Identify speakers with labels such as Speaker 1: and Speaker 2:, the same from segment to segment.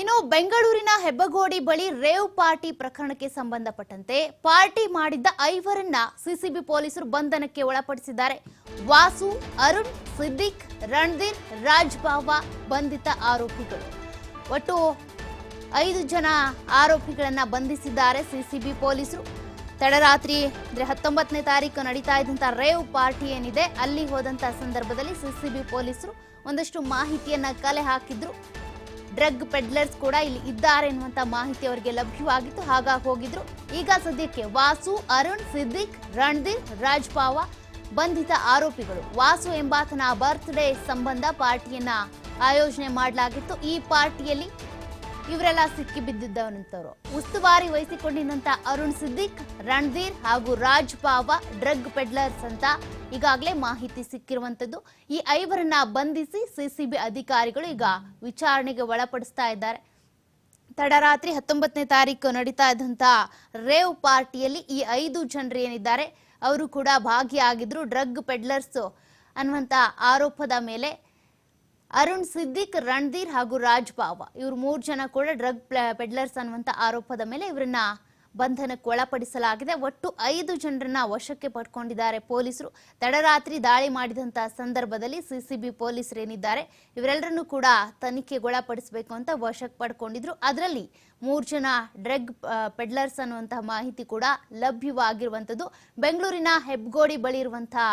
Speaker 1: ಇನ್ನು ಬೆಂಗಳೂರಿನ ಹೆಬ್ಬಗೋಡಿ ಬಳಿ ರೇವ್ ಪಾರ್ಟಿ ಪ್ರಕರಣಕ್ಕೆ ಸಂಬಂಧಪಟ್ಟಂತೆ ಪಾರ್ಟಿ ಮಾಡಿದ್ದ ಐವರನ್ನ ಸಿಸಿಬಿ ಪೊಲೀಸರು ಬಂಧನಕ್ಕೆ ಒಳಪಡಿಸಿದ್ದಾರೆ. ವಾಸು, ಅರುಣ್, ಸಿದ್ದಿಕ್, ರಣಧೀರ್ ರಾಜ್ ಬಂಧಿತ ಆರೋಪಿಗಳು. ಒಟ್ಟು ಐದು ಜನ ಆರೋಪಿಗಳನ್ನ ಬಂಧಿಸಿದ್ದಾರೆ ಸಿಸಿಬಿ ಪೊಲೀಸರು. ತಡರಾತ್ರಿ ಅಂದ್ರೆ ಹತ್ತೊಂಬತ್ತನೇ ತಾರೀಕು ನಡೀತಾ ಇದ್ದಂತ ರೇವ್ ಪಾರ್ಟಿ ಏನಿದೆ, ಅಲ್ಲಿ ಹೋದಂತ ಸಂದರ್ಭದಲ್ಲಿ ಸಿಸಿಬಿ ಪೊಲೀಸರು ಒಂದಷ್ಟು ಮಾಹಿತಿಯನ್ನ ಕಲೆ ಹಾಕಿದ್ರು. ಡ್ರಗ್ ಪೆಡ್ಲರ್ಸ್ ಕೂಡ ಇಲ್ಲಿ ಇದ್ದಾರೆ ಎನ್ನುವಂತ ಮಾಹಿತಿ ಅವರಿಗೆ ಲಭ್ಯವಾಗಿತ್ತು. ಹಾಗಾಗಿ ಹೋಗಿದ್ರು. ಈಗ ಸದ್ಯಕ್ಕೆ ವಾಸು, ಅರುಣ್, ಸಿದ್ದಿಕ್, ರಣಧೀರ್ ರಾಜ್ ಪಾವ ಬಂಧಿತ ಆರೋಪಿಗಳು. ವಾಸು ಎಂಬಾತನ ಬರ್ತ್ಡೇ ಸಂಬಂಧ ಪಾರ್ಟಿಯನ್ನ ಆಯೋಜನೆ ಮಾಡಲಾಗಿತ್ತು. ಈ ಪಾರ್ಟಿಯಲ್ಲಿ ಇವರೆಲ್ಲ ಸಿಕ್ಕಿ ಬಿದ್ದಿದ್ದವನಂತವರು. ಉಸ್ತುವಾರಿ ವಹಿಸಿಕೊಂಡಿದ್ದಂತ ಅರುಣ್ ಸಿದ್ದಿಕ್, ರಣಧೀರ್ ಹಾಗೂ ರಾಜ್ ಪಾವ, ಡ್ರಗ್ ಪೆಡ್ಲರ್ಸ್ ಅಂತ ಈಗಾಗಲೇ ಮಾಹಿತಿ ಸಿಕ್ಕಿರುವಂತದ್ದು. ಈ ಐವರನ್ನ ಬಂಧಿಸಿ ಸಿಸಿಬಿ ಅಧಿಕಾರಿಗಳು ಈಗ ವಿಚಾರಣೆಗೆ ಒಳಪಡಿಸ್ತಾ ಇದ್ದಾರೆ. ತಡರಾತ್ರಿ ಹತ್ತೊಂಬತ್ತನೇ ತಾರೀಕು ನಡೀತಾ ಇದ್ದಂತ ರೇವ್ ಪಾರ್ಟಿಯಲ್ಲಿ ಈ ಐದು ಜನರು ಏನಿದ್ದಾರೆ, ಅವರು ಕೂಡ ಭಾಗಿಯಾಗಿದ್ರು. ಡ್ರಗ್ ಪೆಡ್ಲರ್ಸ್ ಅನ್ನುವಂತ ಆರೋಪದ ಮೇಲೆ ಅರುಣ್ ಸಿದ್ದಿಕ್, ರಣಧೀರ್ ಹಾಗೂ ರಾಜ್ ಬಾವ. ಇವರು ಮೂರು ಜನ ಕೂಡ ಡ್ರಗ್ ಪೆಡ್ಲರ್ಸ್ ಅನ್ನುವಂತ ಆರೋಪದ ಮೇಲೆ ಇವರನ್ನ ಬಂಧನಕ್ಕೆ ಒಳಪಡಿಸಲಾಗಿದೆ. ಒಟ್ಟು ಐದು ಜನರನ್ನ ವಶಕ್ಕೆ ಪಡ್ಕೊಂಡಿದ್ದಾರೆ ಪೊಲೀಸರು. ತಡರಾತ್ರಿ ದಾಳಿ ಮಾಡಿದಂತ ಸಂದರ್ಭದಲ್ಲಿ ಸಿಸಿಬಿ ಪೊಲೀಸರು ಏನಿದ್ದಾರೆ, ಇವರೆಲ್ಲರನ್ನೂ ಕೂಡ ತನಿಖೆಗೊಳಪಡಿಸಬೇಕು ಅಂತ ವಶಕ್ಕೆ ಪಡ್ಕೊಂಡಿದ್ರು. ಅದರಲ್ಲಿ ಮೂರು ಜನ ಡ್ರಗ್ ಪೆಡ್ಲರ್ಸ್ ಅನ್ನುವಂತಹ ಮಾಹಿತಿ ಕೂಡ ಲಭ್ಯವಾಗಿರುವಂಥದ್ದು. ಬೆಂಗಳೂರಿನ ಹೆಬ್ಗೋಡಿ ಬಳಿ ಇರುವಂತಹ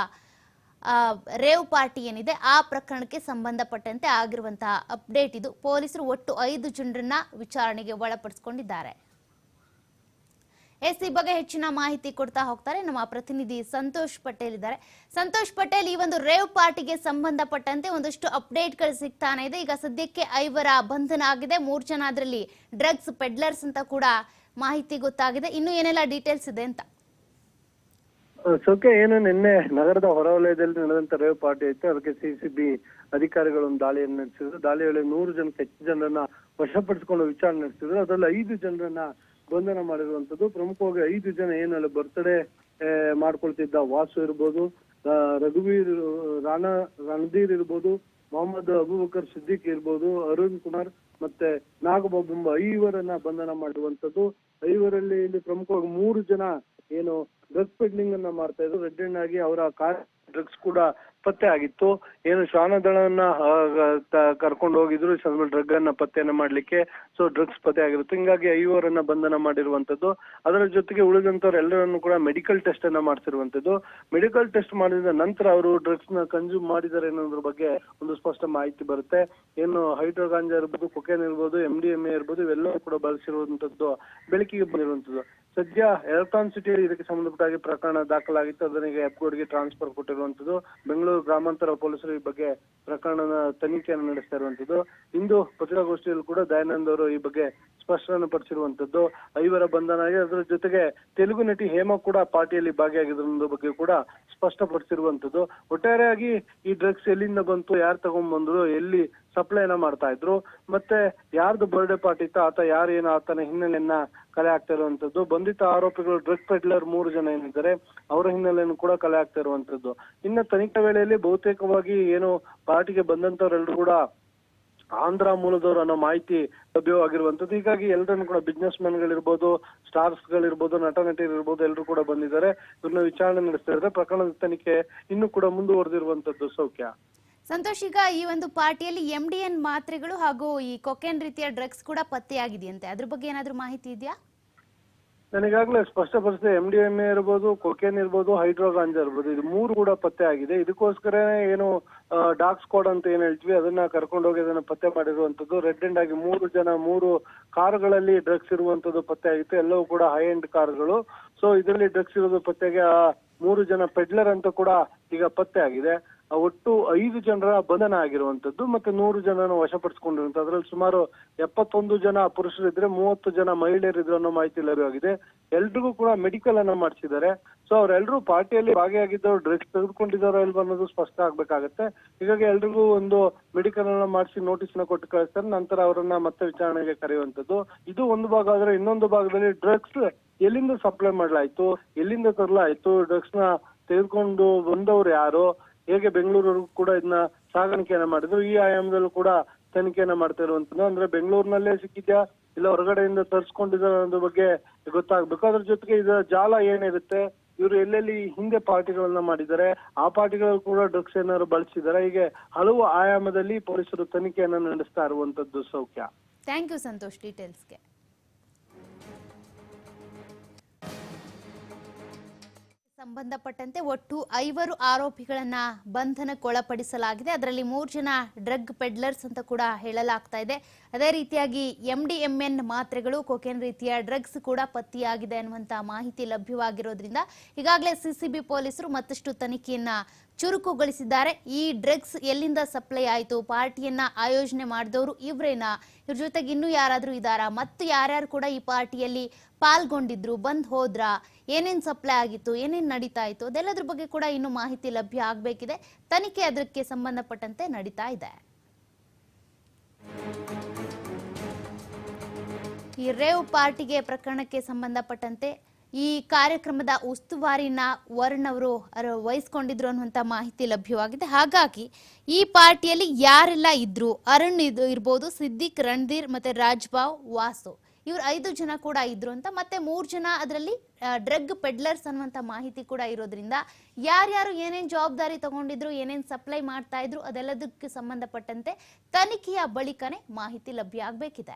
Speaker 1: ರೇವ್ ಪಾರ್ಟಿ ಏನಿದೆ, ಆ ಪ್ರಕರಣಕ್ಕೆ ಸಂಬಂಧಪಟ್ಟಂತೆ ಆಗಿರುವಂತಹ ಅಪ್ಡೇಟ್ ಇದು. ಪೊಲೀಸರು ಒಟ್ಟು ಐದು ಜನರನ್ನ ವಿಚಾರಣೆಗೆ ಒಳಪಡಿಸಿಕೊಂಡಿದ್ದಾರೆ. ಎಸ್ ಈ ಬಗ್ಗೆ ಹೆಚ್ಚಿನ ಮಾಹಿತಿ ಕೊಡ್ತಾ ಹೋಗ್ತಾರೆ. ನಮ್ಮ ಪ್ರತಿನಿಧಿ ಸಂತೋಷ್ ಪಟೇಲ್ ಇದ್ದಾರೆ. ಸಂತೋಷ್ ಪಟೇಲ್, ಈ ಒಂದು ರೇವ್ ಪಾರ್ಟಿಗೆ ಸಂಬಂಧಪಟ್ಟಂತೆ ಒಂದಷ್ಟು ಅಪ್ಡೇಟ್ಗಳು ಸಿಗ್ತಾನೆ ಇದೆ. ಈಗ ಸದ್ಯಕ್ಕೆ ಐವರ ಬಂಧನ ಆಗಿದೆ. ಮೂರು ಜನ ಅದರಲ್ಲಿ ಡ್ರಗ್ಸ್ ಪೆಡ್ಲರ್ಸ್ ಅಂತ ಕೂಡ ಮಾಹಿತಿ ಗೊತ್ತಾಗಿದೆ. ಇನ್ನು ಏನೆಲ್ಲ ಡೀಟೇಲ್ಸ್ ಇದೆ ಅಂತ.
Speaker 2: ಸೋಕೆ ಏನು ನಿನ್ನೆ ನಗರದ ಹೊರವಲಯದಲ್ಲಿ ನಡೆದಂತ ರೇವ್ ಪಾರ್ಟಿ ಇತ್ತು ಅದಕ್ಕೆ ಸಿಸಿಬಿ ಅಧಿಕಾರಿಗಳು ಒಂದು ದಾಳಿಯನ್ನು ನಡೆಸಿದ್ರು. ದಾಳಿ ವೇಳೆ ನೂರು ಜನಕ್ಕೆ ಹೆಚ್ಚು ಜನರನ್ನ ವಶಪಡಿಸಿಕೊಂಡು ವಿಚಾರಣೆ ನಡೆಸಿದ್ರು. ಅದರಲ್ಲಿ ಐದು ಜನರನ್ನ ಬಂಧನ ಮಾಡಿರುವಂತದ್ದು ಪ್ರಮುಖವಾಗಿ ಐದು ಜನ ಏನಲ್ಲ ಬರ್ತಡೇ ಮಾಡ್ಕೊಳ್ತಿದ್ದ ವಾಸು ಇರ್ಬೋದು ರಘುವೀರ್ ರಾಣ, ರಣಧೀರ್ ಇರ್ಬೋದು, ಮೊಹಮ್ಮದ್ ಅಬೂಬಕರ್ ಸಿದ್ದಿಕ್ ಇರ್ಬೋದು, ಅರುಣ್ ಕುಮಾರ್ ಮತ್ತೆ ನಾಗಬಾಬು ಎಂಬ ಐವರನ್ನ ಬಂಧನ ಮಾಡುವಂತದ್ದು ಐವರಲ್ಲಿ ಇಲ್ಲಿ ಪ್ರಮುಖವಾಗಿ ಮೂರು ಜನ ಏನು ಡ್ರಗ್ಸ್ ಪೆಡ್ಲಿಂಗ್ ಅನ್ನ ಮಾಡ್ತಾ ಇದ್ರು. ರೆಡ್ ಆಗಿ ಅವರ ಕಾರ್ ಡ್ರಗ್ಸ್ ಕೂಡ ಪತ್ತೆ ಆಗಿತ್ತು. ಏನು ಶ್ವಾನದಳನ್ನ ಕರ್ಕೊಂಡು ಹೋಗಿದ್ರು ಡ್ರಗ್ ಅನ್ನ ಪತ್ತೆಯನ್ನ ಮಾಡ್ಲಿಕ್ಕೆ. ಸೊ ಡ್ರಗ್ಸ್ ಪತ್ತೆ ಆಗಿರುತ್ತೆ. ಹಿಂಗಾಗಿ ಐವರನ್ನ ಬಂಧನ ಮಾಡಿರುವಂತದ್ದು ಅದರ ಜೊತೆಗೆ ಉಳಿದಂತವ್ರು ಎಲ್ಲರನ್ನು ಕೂಡ ಮೆಡಿಕಲ್ ಟೆಸ್ಟ್ ಅನ್ನ ಮಾಡ್ತಿರುವಂತದ್ದು ಮೆಡಿಕಲ್ ಟೆಸ್ಟ್ ಮಾಡಿದ ನಂತರ ಅವರು ಡ್ರಗ್ಸ್ನ ಕನ್ಸ್ಯೂಮ್ ಮಾಡಿದ್ದಾರೆ ಅನ್ನೋದ್ರ ಬಗ್ಗೆ ಒಂದು ಸ್ಪಷ್ಟ ಮಾಹಿತಿ ಬರುತ್ತೆ. ಏನು ಹೈಡ್ರೋಗಾಂಜಾ ಇರ್ಬೋದು, ಕೊಕೇನ್ ಇರ್ಬೋದು ಎಂ ಡಿ ಎಂ ಇರ್ಬೋದು, ಇವೆಲ್ಲವೂ ಕೂಡ ಬಳಸಿರುವಂತದ್ದು ಬೆಳಕಿಗೆ ಬಂದಿರುವಂತದ್ದು ಸದ್ಯ ಎಲೆಕ್ಟ್ರಾನ್ ಸಿಟಿಯಲ್ಲಿ ಇದಕ್ಕೆ ಸಂಬಂಧಪಟ್ಟ ಹಾಗೆ ಪ್ರಕರಣ ದಾಖಲಾಗಿತ್ತು. ಅದನಿಗೆ ಹೆಬ್ಗೋಡ್ಗೆ ಟ್ರಾನ್ಸ್ಫರ್ ಕೊಟ್ಟಿರುವಂತದ್ದು ಬೆಂಗಳೂರು ಗ್ರಾಮಾಂತರ ಪೊಲೀಸರು ಈ ಬಗ್ಗೆ ಪ್ರಕರಣದ ತನಿಖೆಯನ್ನು ನಡೆಸ್ತಾ ಇರುವಂತದ್ದು ಇಂದು ಪತ್ರಿಕಾಗೋಷ್ಠಿಯಲ್ಲಿ ಕೂಡ ದಯಾನಂದ್ ಅವರು ಈ ಬಗ್ಗೆ ಸ್ಪಷ್ಟನೆ ಪಡಿಸಿರುವಂತದ್ದು ಐವರ ಬಂಧನ ಅದರ ಜೊತೆಗೆ ತೆಲುಗು ನಟಿ ಹೇಮಾ ಕೂಡ ಪಾರ್ಟಿಯಲ್ಲಿ ಭಾಗಿಯಾಗಿದ್ರ ಬಗ್ಗೆ ಕೂಡ ಸ್ಪಷ್ಟಪಡಿಸಿರುವಂತದ್ದು ಒಟ್ಟಾರೆಯಾಗಿ ಈ ಡ್ರಗ್ಸ್ ಎಲ್ಲಿಂದ ಬಂತು, ಯಾರು ತಗೊಂಡ್ ಬಂದ್ರು ಎಲ್ಲಿ ಸಪ್ಲೈನ ಮಾಡ್ತಾ ಇದ್ರು. ಮತ್ತೆ ಯಾರ್ದು ಬರ್ಡೇ ಪಾರ್ಟಿ ಇತ್ತು ಆತ ಯಾರೇನು ಆತನ ಹಿನ್ನೆಲೆಯನ್ನ ಕಲೆ ಆಗ್ತಾ ಇರುವಂತದ್ದು. ಬಂಧಿತ ಆರೋಪಿಗಳು ಡ್ರಗ್ ಪೆಡ್ಲರ್ ಮೂರು ಜನ ಏನಿದ್ದಾರೆ, ಅವರ ಹಿನ್ನೆಲೆಯನ್ನು ಕೂಡ ಕಲೆ ಆಗ್ತಾ ಇರುವಂತದ್ದು. ಇನ್ನ ತನಿಖಾ ವೇಳೆಯಲ್ಲಿ ಬಹುತೇಕವಾಗಿ ಏನು ಪಾರ್ಟಿಗೆ ಬಂದಂತವರೆಲ್ಲರೂ ಕೂಡ ಆಂಧ್ರ ಮೂಲದವರು ಅನ್ನೋ ಮಾಹಿತಿ ಲಭ್ಯವಾಗಿರುವಂತದ್ದು. ಹೀಗಾಗಿ ಎಲ್ಲರನ್ನು ಕೂಡ ಬಿಸ್ನೆಸ್ ಮ್ಯಾನ್ ಗಳಿರ್ಬೋದು ಸ್ಟಾರ್ಸ್ ಗಳಿರ್ಬೋದು ನಟ ನಟಿಯರಿರ್ಬೋದು ಎಲ್ಲರೂ ಕೂಡ ಬಂದಿದ್ದಾರೆ. ಇವ್ರನ್ನ ವಿಚಾರಣೆ ನಡೆಸ್ತಾ ಇದ್ದಾರೆ. ಪ್ರಕರಣದ ತನಿಖೆ ಇನ್ನೂ ಕೂಡ ಮುಂದುವರೆದಿರುವಂತದ್ದು ಸೌಖ್ಯ.
Speaker 1: ಸಂತೋಷ್, ಈಗ ಈ ಒಂದು ಪಾರ್ಟಿಯಲ್ಲಿ ಎಂ ಡಿ ಎನ್ ಮಾತ್ರೆಗಳು ಹಾಗೂ ಈ ಕೊಕೇನ್ ರೀತಿಯ ಡ್ರಗ್ಸ್ ಕೂಡ ಪತ್ತೆಯಾಗಿದೆಯಂತೆ. ಅದ್ರ ಬಗ್ಗೆ ಏನಾದ್ರೂ ಮಾಹಿತಿ ಇದೆಯಾ?
Speaker 2: ನನಗಾಗಲೇ ಸ್ಪಷ್ಟಪಡಿಸಿದೆ ಎಂ ಡಿ ಎಂ ಎ ಇರ್ಬೋದು, ಕೊಕೇನ್ ಇರ್ಬೋದು ಹೈಡ್ರೋಗಾಂಜಾ ಇರ್ಬೋದು, ಇದು ಮೂರು ಕೂಡ ಪತ್ತೆ ಆಗಿದೆ ಇದಕ್ಕೋಸ್ಕರ ಏನು ಡಾಕ್ ಸ್ಕ್ವಾಡ್ ಅಂತ ಏನ್ ಹೇಳ್ತೀವಿ, ಅದನ್ನ ಕರ್ಕೊಂಡು ಹೋಗಿ ಅದನ್ನ ಪತ್ತೆ ಮಾಡಿರುವಂತದ್ದು ರೆಡ್ ಹ್ಯಾಂಡ್ ಆಗಿ ಮೂರು ಜನ, ಮೂರು ಕಾರುಗಳಲ್ಲಿ ಡ್ರಗ್ಸ್ ಇರುವಂತದ್ದು ಪತ್ತೆ ಆಗಿತ್ತು ಎಲ್ಲವೂ ಕೂಡ ಹೈ ಎಂಡ್ ಕಾರ್ಗಳು. ಸೊ ಇದರಲ್ಲಿ ಡ್ರಗ್ಸ್ ಇರೋದು ಪತ್ತೆಗೆ, ಆ, ಮೂರು ಜನ ಪೆಡ್ಲರ್ ಅಂತ ಕೂಡ ಈಗ ಪತ್ತೆ ಆಗಿದೆ ಒಟ್ಟು ಐದು ಜನರ ಬಂಧನ ಆಗಿರುವಂತದ್ದು ಮತ್ತೆ ನೂರು ಜನನ ವಶಪಡಿಸಿಕೊಂಡಿರುವಂತ ಅದ್ರಲ್ಲಿ ಸುಮಾರು ಎಪ್ಪತ್ತೊಂದು ಜನ ಪುರುಷರಿದ್ರೆ ಮೂವತ್ತು ಜನ ಮಹಿಳೆಯರಿದ್ರು ಅನ್ನೋ ಮಾಹಿತಿ ಲಭ್ಯವಾಗಿದೆ ಎಲ್ರಿಗೂ ಕೂಡ ಮೆಡಿಕಲ್ ಅನ್ನ ಮಾಡಿಸಿದ್ದಾರೆ. ಸೊ ಅವರೆಲ್ಲರೂ ಪಾರ್ಟಿಯಲ್ಲಿ ಭಾಗಿಯಾಗಿದ್ದವರು, ಡ್ರಗ್ಸ್ ತೆಗೆದುಕೊಂಡಿದ್ದಾರೋ ಇಲ್ವ ಅನ್ನೋದು ಸ್ಪಷ್ಟ ಆಗ್ಬೇಕಾಗತ್ತೆ. ಹೀಗಾಗಿ ಎಲ್ರಿಗೂ ಒಂದು ಮೆಡಿಕಲ್ ಅನ್ನ ಮಾಡಿಸಿ ನೋಟಿಸ್ನ ಕೊಟ್ಟು ಕಳಿಸ್ತಾರೆ. ನಂತರ ಅವರನ್ನ ಮತ್ತೆ ವಿಚಾರಣೆಗೆ ಕರೆಯುವಂತದ್ದು ಇದು ಒಂದು ಭಾಗ, ಆದ್ರೆ ಇನ್ನೊಂದು ಭಾಗದಲ್ಲಿ ಡ್ರಗ್ಸ್ ಎಲ್ಲಿಂದ ಸಪ್ಲೈ ಮಾಡ್ಲಾಯ್ತು? ಎಲ್ಲಿಂದ ತರಲಾಯ್ತು? ಡ್ರಗ್ಸ್ನ ತೆಗೆದುಕೊಂಡು ಬಂದವರು ಯಾರು? ಹೇಗೆ ಬೆಂಗಳೂರು ಕೂಡ ಇದನ್ನ ಸಾಗಾಣಿಕೆಯನ್ನ ಮಾಡಿದ್ರು, ಈ ಆಯಾಮದಲ್ಲೂ ಕೂಡ ತನಿಖೆಯನ್ನ ಮಾಡ್ತಾ ಇರುವಂತದ್ದು. ಅಂದ್ರೆ ಬೆಂಗಳೂರಿನಲ್ಲೇ ಸಿಕ್ಕಿದ್ಯಾ, ಇಲ್ಲ ಹೊರಗಡೆಯಿಂದ ತರಿಸ್ಕೊಂಡಿದ್ದಾರೆ ಅನ್ನೋದ್ರ ಬಗ್ಗೆ ಗೊತ್ತಾಗ್ಬೇಕು. ಅದ್ರ ಜೊತೆಗೆ ಇದರ ಜಾಲ ಏನಿರುತ್ತೆ, ಇವರು ಎಲ್ಲೆಲ್ಲಿ ಹಿಂದೆ ಪಾರ್ಟಿಗಳನ್ನ ಮಾಡಿದ್ದಾರೆ, ಆ ಪಾರ್ಟಿಗಳು ಕೂಡ ಡ್ರಗ್ಸ್ ಏನಾದ್ರು ಬಳಸಿದ್ದಾರೆ ಹೀಗೆ ಹಲವು ಆಯಾಮದಲ್ಲಿ ಪೊಲೀಸರು ತನಿಖೆಯನ್ನ ನಡೆಸ್ತಾ ಇರುವಂತದ್ದು ಸೌಖ್ಯ.
Speaker 1: ಥ್ಯಾಂಕ್ ಯು ಸಂತೋಷ್ ಡೀಟೇಲ್ಸ್ಗೆ ಸಂಬಂಧಪಟ್ಟಂತೆ ಒಟ್ಟು ಐವರು ಆರೋಪಿಗಳನ್ನ ಬಂಧನಕ್ಕೊಳಪಡಿಸಲಾಗಿದೆ. ಅದರಲ್ಲಿ ಮೂರು ಜನ ಡ್ರಗ್ ಪೆಡ್ಲರ್ಸ್ ಅಂತ ಕೂಡ ಹೇಳಲಾಗ್ತಾ ಇದೆ. ಅದೇ ರೀತಿಯಾಗಿ ಎಂ ಡಿ ಎಂ ಎನ್ ಮಾತ್ರೆಗಳು, ಕೊಕೇನ್ ರೀತಿಯ ಡ್ರಗ್ಸ್ ಕೂಡ ಪತ್ತೆಯಾಗಿದೆ ಅನ್ನುವಂತ ಮಾಹಿತಿ ಲಭ್ಯವಾಗಿರೋದ್ರಿಂದ ಈಗಾಗಲೇ ಸಿಸಿಬಿ ಪೊಲೀಸರು ಮತ್ತಷ್ಟು ತನಿಖೆಯನ್ನ ಚುರುಕುಗೊಳಿಸಿದ್ದಾರೆ. ಈ ಡ್ರಗ್ಸ್ ಎಲ್ಲಿಂದ ಸಪ್ಲೈ ಆಯಿತು? ಪಾರ್ಟಿಯನ್ನ ಆಯೋಜನೆ ಮಾಡಿದವರು ಇವರೇನಾ? ಇವ್ರ ಜೊತೆಗೆ ಇನ್ನೂ ಯಾರಾದರೂ ಇದ್ದಾರಾ ಮತ್ತು ಯಾರ್ಯಾರು ಕೂಡ ಈ ಪಾರ್ಟಿಯಲ್ಲಿ ಪಾಲ್ಗೊಂಡಿದ್ರು, ಬಂದು ಹೋದ್ರಾ? ಏನೇನು ಸಪ್ಲೈ ಆಗಿತ್ತು? ಏನೇನು ನಡೀತಾ ಇತ್ತು? ಅದೆಲ್ಲದ್ರ ಬಗ್ಗೆ ಕೂಡ ಇನ್ನು ಮಾಹಿತಿ ಲಭ್ಯ ಆಗಬೇಕಿದೆ. ತನಿಖೆ ಅದಕ್ಕೆ ಸಂಬಂಧಪಟ್ಟಂತೆ ನಡೀತಾ ಇದೆ. ಈ ರೇವ್ ಪಾರ್ಟಿಗೆ ಪ್ರಕರಣಕ್ಕೆ ಸಂಬಂಧಪಟ್ಟಂತೆ ಈ ಕಾರ್ಯಕ್ರಮದ ಉಸ್ತುವಾರಿನ ವರುಣ್ ಅವರು ವಹಿಸ್ಕೊಂಡಿದ್ರು ಅನ್ನುವಂಥ ಮಾಹಿತಿ ಲಭ್ಯವಾಗಿದೆ. ಹಾಗಾಗಿ ಈ ಪಾರ್ಟಿಯಲ್ಲಿ ಯಾರೆಲ್ಲ ಇದ್ರು, ಅರುಣ್ ಇದು ಇರ್ಬೋದು, ಸಿದ್ದಿಕ್, ರಣಧೀರ್ ಮತ್ತೆ ರಾಜ್ಬಾವ್, ವಾಸು. ಇವ್ರು ಐದು ಜನ ಕೂಡ ಇದ್ರು ಅಂತ, ಮತ್ತೆ ಮೂರು ಜನ ಅದರಲ್ಲಿ ಡ್ರಗ್ ಪೆಡ್ಲರ್ಸ್ ಅನ್ನುವಂಥ ಮಾಹಿತಿ ಕೂಡ ಇರೋದ್ರಿಂದ ಯಾರ್ಯಾರು ಏನೇನ್ ಜವಾಬ್ದಾರಿ ತಗೊಂಡಿದ್ರು, ಏನೇನ್ ಸಪ್ಲೈ ಮಾಡ್ತಾ ಇದ್ರು ಅದೆಲ್ಲದಕ್ಕೆ ಸಂಬಂಧಪಟ್ಟಂತೆ ತನಿಖೆಯ ಬಳಿಕನೇ ಮಾಹಿತಿ ಲಭ್ಯ ಆಗಬೇಕಿದೆ.